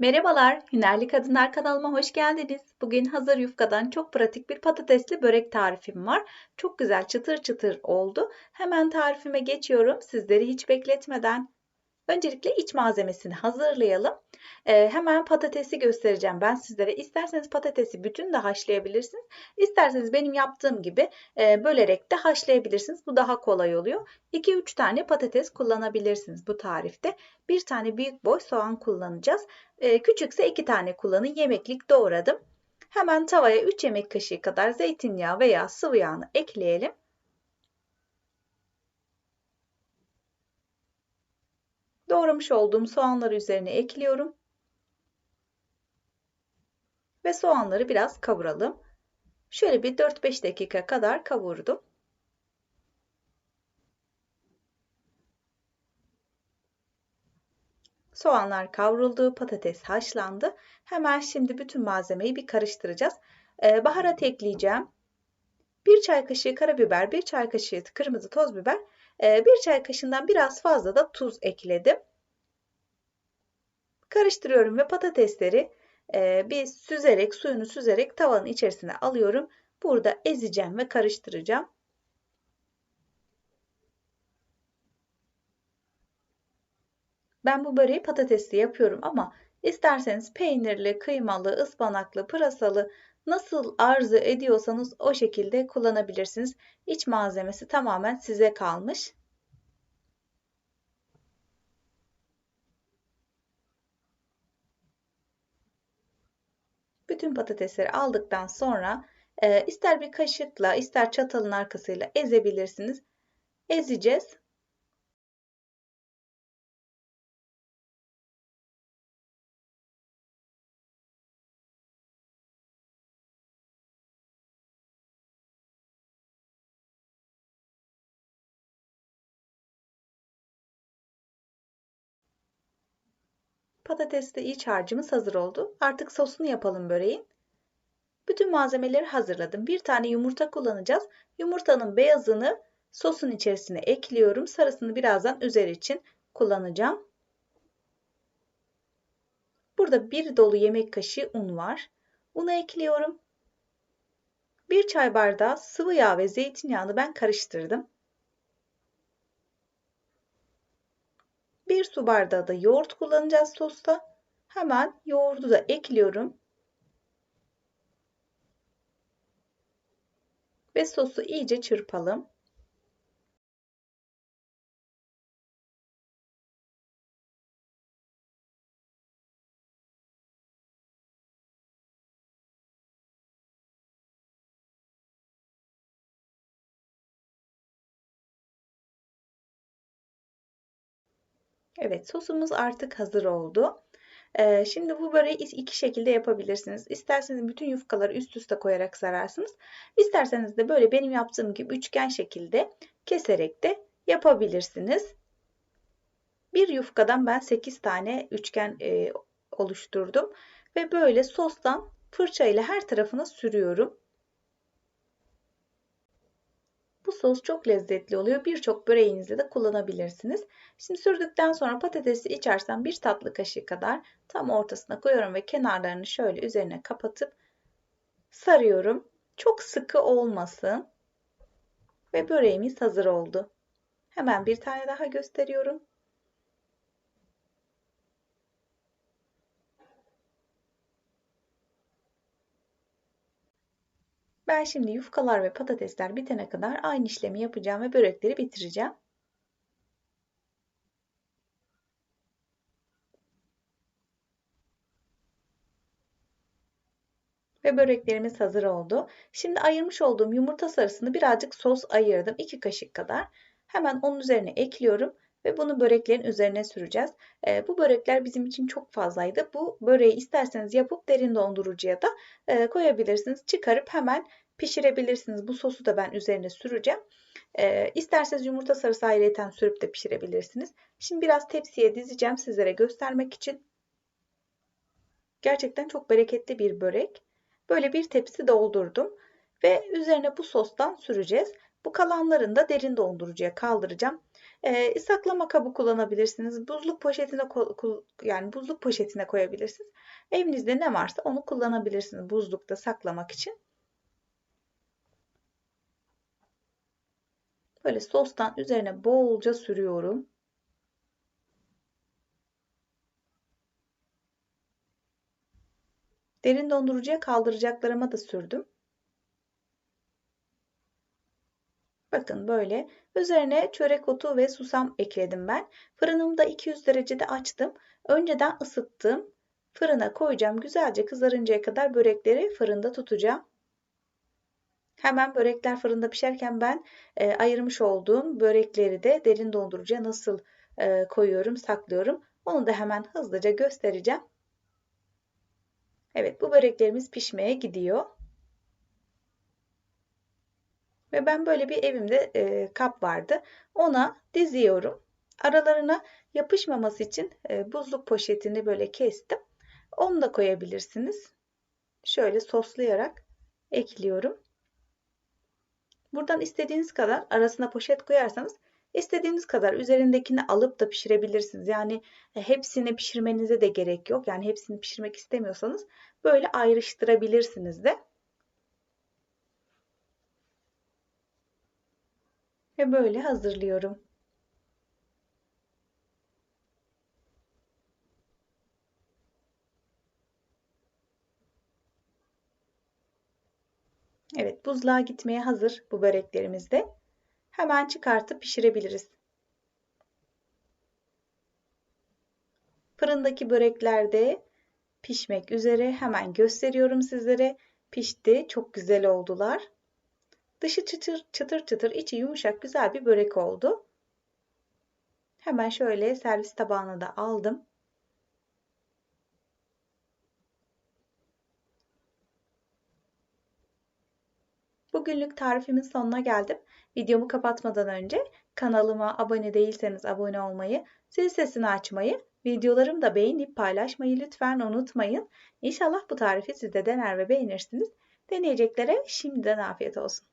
Merhabalar, Hünerli Kadınlar kanalıma hoş geldiniz. Bugün hazır yufkadan çok pratik bir patatesli börek tarifim var. Çok güzel çıtır çıtır oldu. Hemen tarifime geçiyorum sizleri hiç bekletmeden. Öncelikle iç malzemesini hazırlayalım. Ee, hemen patatesi göstereceğim ben sizlere. İsterseniz patatesi bütün de haşlayabilirsiniz. İsterseniz benim yaptığım gibi e, bölerek de haşlayabilirsiniz. Bu daha kolay oluyor. 2-3 tane patates kullanabilirsiniz bu tarifte. Bir tane büyük boy soğan kullanacağız. E, küçükse 2 tane kullanın. Yemeklik doğradım. Hemen tavaya 3 yemek kaşığı kadar zeytinyağı veya sıvı yağını ekleyelim. Doğramış olduğum soğanları üzerine ekliyorum. Ve soğanları biraz kavuralım. Şöyle bir 4-5 dakika kadar kavurdum. Soğanlar kavruldu, patates haşlandı. Hemen şimdi bütün malzemeyi bir karıştıracağız. Ee, baharat ekleyeceğim. 1 çay kaşığı karabiber, 1 çay kaşığı kırmızı toz biber, 1 çay kaşığından biraz fazla da tuz ekledim. Karıştırıyorum ve patatesleri bir süzerek, suyunu süzerek tavanın içerisine alıyorum. Burada ezeceğim ve karıştıracağım. Ben bu böreği patatesli yapıyorum ama isterseniz peynirli, kıymalı, ıspanaklı, pırasalı nasıl arzu ediyorsanız o şekilde kullanabilirsiniz. İç malzemesi tamamen size kalmış. Bütün patatesleri aldıktan sonra e, ister bir kaşıkla ister çatalın arkasıyla ezebilirsiniz. Ezeceğiz. Patatesli iç harcımız hazır oldu. Artık sosunu yapalım böreğin. Bütün malzemeleri hazırladım. Bir tane yumurta kullanacağız. Yumurtanın beyazını sosun içerisine ekliyorum. Sarısını birazdan üzeri için kullanacağım. Burada bir dolu yemek kaşığı un var. Unu ekliyorum. Bir çay bardağı sıvı yağ ve zeytinyağını ben karıştırdım. 1 su bardağı da yoğurt kullanacağız sosta. Hemen yoğurdu da ekliyorum. Ve sosu iyice çırpalım. Evet sosumuz artık hazır oldu. Ee, şimdi bu böreği iki şekilde yapabilirsiniz. İsterseniz bütün yufkaları üst üste koyarak sararsınız. İsterseniz de böyle benim yaptığım gibi üçgen şekilde keserek de yapabilirsiniz. Bir yufkadan ben 8 tane üçgen e, oluşturdum. Ve böyle sostan fırça ile her tarafına sürüyorum. Bu sos çok lezzetli oluyor. Birçok böreğinizde de kullanabilirsiniz. Şimdi sürdükten sonra patatesi içersen bir tatlı kaşığı kadar tam ortasına koyuyorum ve kenarlarını şöyle üzerine kapatıp sarıyorum. Çok sıkı olmasın. Ve böreğimiz hazır oldu. Hemen bir tane daha gösteriyorum. Ben şimdi yufkalar ve patatesler bitene kadar aynı işlemi yapacağım ve börekleri bitireceğim. Ve böreklerimiz hazır oldu. Şimdi ayırmış olduğum yumurta sarısını birazcık sos ayırdım. 2 kaşık kadar. Hemen onun üzerine ekliyorum ve bunu böreklerin üzerine süreceğiz. E, bu börekler bizim için çok fazlaydı. Bu böreği isterseniz yapıp derin dondurucuya da e, koyabilirsiniz. Çıkarıp hemen pişirebilirsiniz. Bu sosu da ben üzerine süreceğim. E, isterseniz yumurta sarısı ayrıyeten sürüp de pişirebilirsiniz. Şimdi biraz tepsiye dizeceğim sizlere göstermek için. Gerçekten çok bereketli bir börek. Böyle bir tepsi doldurdum ve üzerine bu sostan süreceğiz. Bu kalanlarını da derin dondurucuya kaldıracağım. E, saklama kabı kullanabilirsiniz. Buzluk poşetine yani buzluk poşetine koyabilirsiniz. Evinizde ne varsa onu kullanabilirsiniz buzlukta saklamak için. Böyle sostan üzerine bolca sürüyorum. Derin dondurucuya kaldıracaklarıma da sürdüm. Bakın böyle. Üzerine çörek otu ve susam ekledim ben. Fırınımda 200 derecede açtım. Önceden ısıttım. Fırına koyacağım. Güzelce kızarıncaya kadar börekleri fırında tutacağım. Hemen börekler fırında pişerken ben e, ayırmış olduğum börekleri de derin dondurucuya nasıl e, koyuyorum, saklıyorum. Onu da hemen hızlıca göstereceğim. Evet bu böreklerimiz pişmeye gidiyor. Ve ben böyle bir evimde e, kap vardı. Ona diziyorum. Aralarına yapışmaması için e, buzluk poşetini böyle kestim. Onu da koyabilirsiniz. Şöyle soslayarak ekliyorum. Buradan istediğiniz kadar arasına poşet koyarsanız istediğiniz kadar üzerindekini alıp da pişirebilirsiniz. Yani e, hepsini pişirmenize de gerek yok. Yani hepsini pişirmek istemiyorsanız böyle ayrıştırabilirsiniz de. Ve böyle hazırlıyorum. Evet buzluğa gitmeye hazır bu böreklerimiz de. Hemen çıkartıp pişirebiliriz. Fırındaki börekler de pişmek üzere. Hemen gösteriyorum sizlere. Pişti. Çok güzel oldular. Dışı çıtır çıtır çıtır, içi yumuşak güzel bir börek oldu. Hemen şöyle servis tabağına da aldım. Bugünlük tarifimin sonuna geldim. Videomu kapatmadan önce kanalıma abone değilseniz abone olmayı, zil sesini açmayı, videolarımı da beğenip paylaşmayı lütfen unutmayın. İnşallah bu tarifi siz de dener ve beğenirsiniz. Deneyeceklere şimdiden afiyet olsun.